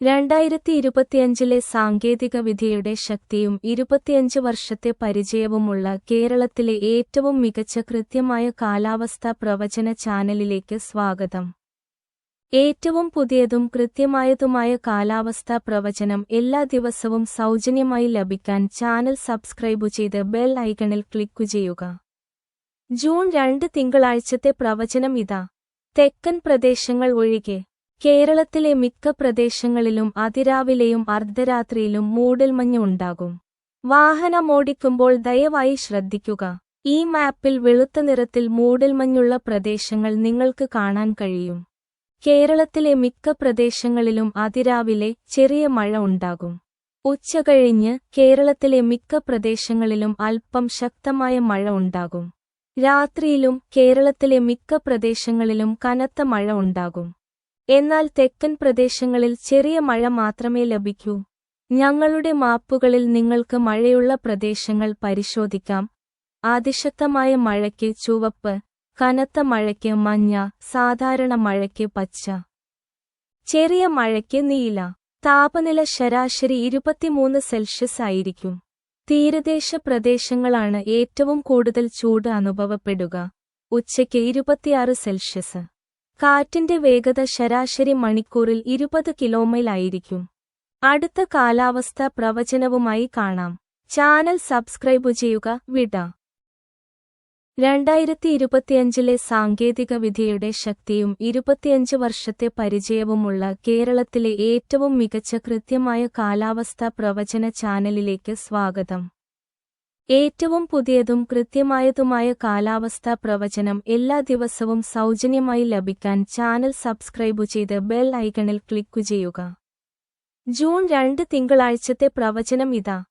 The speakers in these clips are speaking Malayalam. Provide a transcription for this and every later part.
രണ്ടായിരത്തി ഇരുപത്തിയഞ്ചിലെ സാങ്കേതികവിദ്യയുടെ ശക്തിയും ഇരുപത്തിയഞ്ച് വർഷത്തെ പരിചയവുമുള്ള കേരളത്തിലെ ഏറ്റവും മികച്ച കൃത്യമായ കാലാവസ്ഥാ പ്രവചന ചാനലിലേക്ക് സ്വാഗതം. ഏറ്റവും പുതിയതും കൃത്യമായതുമായ കാലാവസ്ഥാ പ്രവചനം എല്ലാ ദിവസവും സൗജന്യമായി ലഭിക്കാൻ ചാനൽ സബ്സ്ക്രൈബു ചെയ്ത് ബെൽ ഐക്കണിൽ ക്ലിക്കു ചെയ്യുക. ജൂൺ രണ്ട് തിങ്കളാഴ്ചത്തെ പ്രവചനം ഇതാ. തെക്കൻ പ്രദേശങ്ങൾ ഒഴികെ കേരളത്തിലെ മിക്ക പ്രദേശങ്ങളിലും അതിരാവിലെയും അർദ്ധരാത്രിയിലും മൂടൽമഞ്ഞ് ഉണ്ടാകും. വാഹനമോടിക്കുമ്പോൾ ദയവായി ശ്രദ്ധിക്കുക. ഈ മാപ്പിൽ വെളുത്ത നിറത്തിൽ മൂടൽമഞ്ഞുള്ള പ്രദേശങ്ങൾ നിങ്ങൾക്ക് കാണാൻ കഴിയും. കേരളത്തിലെ മിക്ക പ്രദേശങ്ങളിലും അതിരാവിലെ ചെറിയ മഴ ഉണ്ടാകും. ഉച്ചകഴിഞ്ഞ് കേരളത്തിലെ മിക്ക പ്രദേശങ്ങളിലും അല്പം ശക്തമായ മഴ ഉണ്ടാകും. രാത്രിയിലും കേരളത്തിലെ മിക്ക പ്രദേശങ്ങളിലും കനത്ത മഴ ഉണ്ടാകും. എന്നാൽ തെക്കൻ പ്രദേശങ്ങളിൽ ചെറിയ മഴ മാത്രമേ ലഭിക്കൂ. ഞങ്ങളുടെ മാപ്പുകളിൽ നിങ്ങൾക്ക് മഴയുള്ള പ്രദേശങ്ങൾ പരിശോധിക്കാം. അതിശക്തമായ മഴയ്ക്ക് ചുവപ്പ് കനത്ത മഴയ്ക്ക് മഞ്ഞ സാധാരണ മഴയ്ക്ക് പച്ച. ചെറിയ മഴയ്ക്ക് നീല. താപനില ശരാശരി ഇരുപത്തിമൂന്ന് സെൽഷ്യസ് ആയിരിക്കും. തീരദേശ പ്രദേശങ്ങളാണ് ഏറ്റവും കൂടുതൽ ചൂട് അനുഭവപ്പെടുക. ഉച്ചയ്ക്ക് ഇരുപത്തിയാറ് സെൽഷ്യസ്. കാറ്റിന്റെ വേഗത ശരാശരി മണിക്കൂറിൽ ഇരുപത് കിലോമൈലായിരിക്കും. അടുത്ത കാലാവസ്ഥ പ്രവചനവുമായി കാണാം. ചാനൽ സബ്സ്ക്രൈബ് ചെയ്യുക വിട. രണ്ടായിരത്തി ഇരുപത്തിയഞ്ചിലെ സാങ്കേതിക വിധിയുടെ ശക്തിയും ഇരുപത്തിയഞ്ച് വർഷത്തെ പരിചയവുമുള്ള കേരളത്തിലെ ഏറ്റവും മികച്ച കൃത്യമായ കാലാവസ്ഥാ പ്രവചന ചാനലിലേക്ക് സ്വാഗതം. ഏറ്റവും പുതിയതും കൃത്യമായതുമായ കാലാവസ്ഥാ പ്രവചനം എല്ലാ ദിവസവും സൗജന്യമായി ലഭിക്കാൻ ചാനൽ സബ്സ്ക്രൈബു ചെയ്ത് ബെൽ ഐക്കണിൽ ക്ലിക്കു ചെയ്യുക. ജൂൺ രണ്ട് തിങ്കളാഴ്ചത്തെ പ്രവചനം ഇതാ.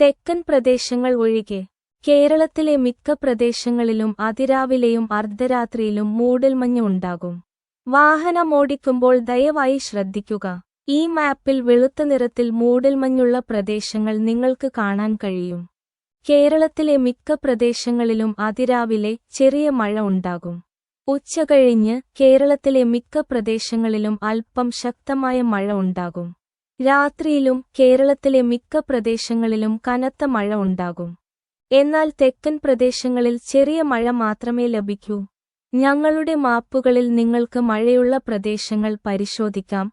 തെക്കൻ പ്രദേശങ്ങൾ ഒഴികെ കേരളത്തിലെ മിക്ക പ്രദേശങ്ങളിലും അതിരാവിലെയും അർദ്ധരാത്രിയിലും മൂടൽമഞ്ഞ് ഉണ്ടാകും. വാഹനമോടിക്കുമ്പോൾ ദയവായി ശ്രദ്ധിക്കുക. ഈ മാപ്പിൽ വെളുത്ത നിറത്തിൽ മൂടൽമഞ്ഞുള്ള പ്രദേശങ്ങൾ നിങ്ങൾക്ക് കാണാൻ കഴിയും. കേരളത്തിലെ മിക്ക പ്രദേശങ്ങളിലും അതിരാവിലെ ചെറിയ മഴ ഉണ്ടാകും. ഉച്ചകഴിഞ്ഞ് കേരളത്തിലെ മിക്ക പ്രദേശങ്ങളിലും അല്പം ശക്തമായ മഴ ഉണ്ടാകും. രാത്രിയിലും കേരളത്തിലെ മിക്ക പ്രദേശങ്ങളിലും കനത്ത മഴ ഉണ്ടാകും. എന്നാൽ തെക്കൻ പ്രദേശങ്ങളിൽ ചെറിയ മഴ മാത്രമേ ലഭിക്കൂ. ഞങ്ങളുടെ മാപ്പുകളിൽ നിങ്ങൾക്ക് മഴയുള്ള പ്രദേശങ്ങൾ പരിശോധിക്കാം.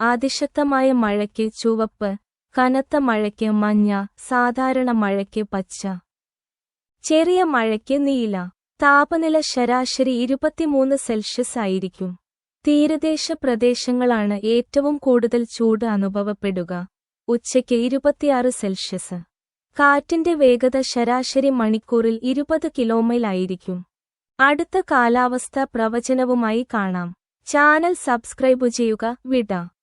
അതിശക്തമായ മഴയ്ക്ക് ചുവപ്പ് കനത്ത മഴയ്ക്ക് മഞ്ഞ സാധാരണ മഴയ്ക്ക് പച്ച. ചെറിയ മഴയ്ക്ക് നീല. താപനില ശരാശരി ഇരുപത്തിമൂന്ന് സെൽഷ്യസ് ആയിരിക്കും. തീരദേശ പ്രദേശങ്ങളാണ് ഏറ്റവും കൂടുതൽ ചൂട് അനുഭവപ്പെടുക. ഉച്ചയ്ക്ക് ഇരുപത്തിയാറ് സെൽഷ്യസ്. കാറ്റിന്റെ വേഗത ശരാശരി മണിക്കൂറിൽ ഇരുപത് കിലോമൈൽ ആയിരിക്കും. അടുത്ത കാലാവസ്ഥ പ്രവചനവുമായി കാണാം. ചാനൽ സബ്സ്ക്രൈബ് ചെയ്യുക. വിട.